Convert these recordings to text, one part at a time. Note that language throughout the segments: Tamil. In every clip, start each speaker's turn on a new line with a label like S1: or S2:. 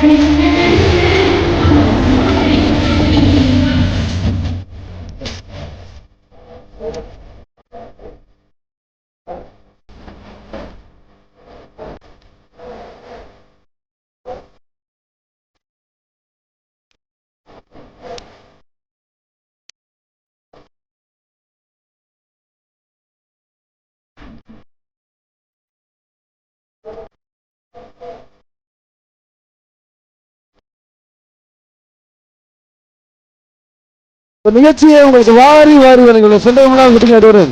S1: Thank you. இந்த நிகழ்ச்சியை உங்களுக்கு வாரி வாரி வழங்குள்ள சொந்தமெல்லாம் விட்டு நடுவரன்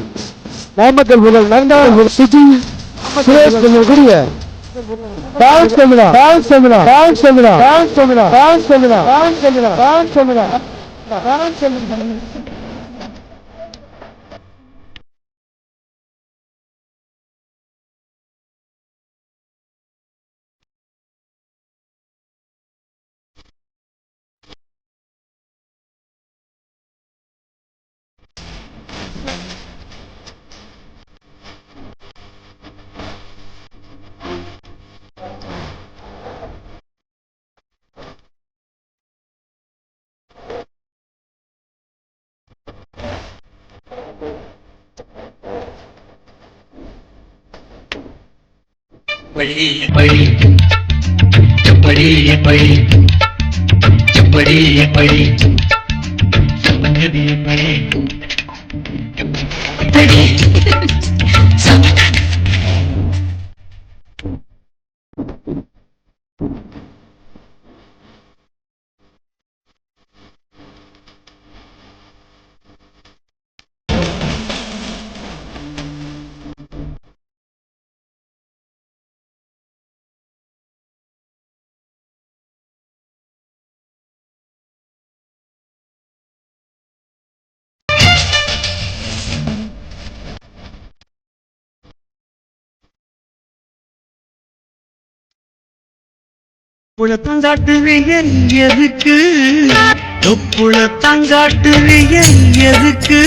S1: நாமக்கல் முதல் நன்றாக சுஜி சுரேஷ் கொஞ்சம் குடிய. டான்ஸ் தமிழா டான்ஸ் தமிழா டான்ஸ் தமிழா டான்ஸ் தமிழா டான்ஸ் தமிழா டான்ஸ் தமிழா டான்ஸ் தமிழா டான்ஸ் தமிழா.
S2: செப்படி படிக்கும் செப்படி படிக்கும் செப்படி படிக்கும் செப்படி படிக்கும் புலத்தங்காட்டுவிய எதுக்கு? தொப்புளத்தங்காட்டுவிய எதுக்கு?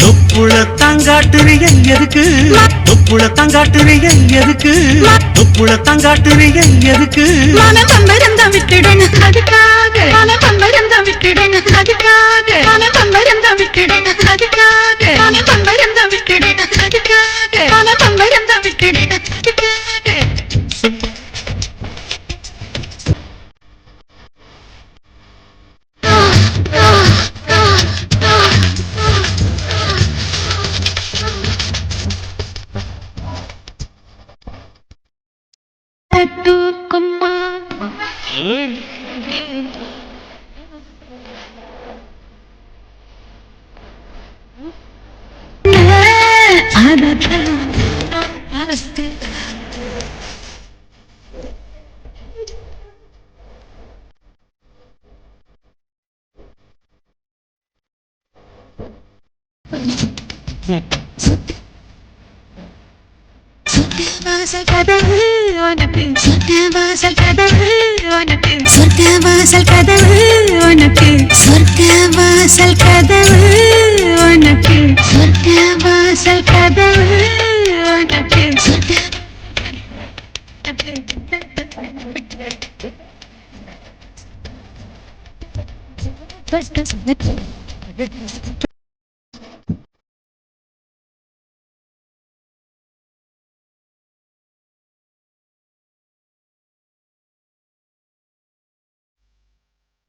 S2: தொப்புளத்தங்காட்டுவிய எதுக்கு? தொப்புளத்தங்காட்டுவிய எதுக்கு? தொப்புளத்தங்காட்டுவிய எதுக்கு?
S3: மனம் பம்பரம் தான் விட்டுடன் அதுக்காக மனம் பம்பரம் தான் விட்டுடன் தூக்குமா Yeah. வாசல் கதவு உனக்கு சொர்க்க வாசல் கதவு உனக்கு சொர்க்க வாசல் கதவு உனக்கு சொர்க்க வாசல் கதவு உனக்கு சொர்க்க வாசல் கதவு உனக்கு சொர்க்க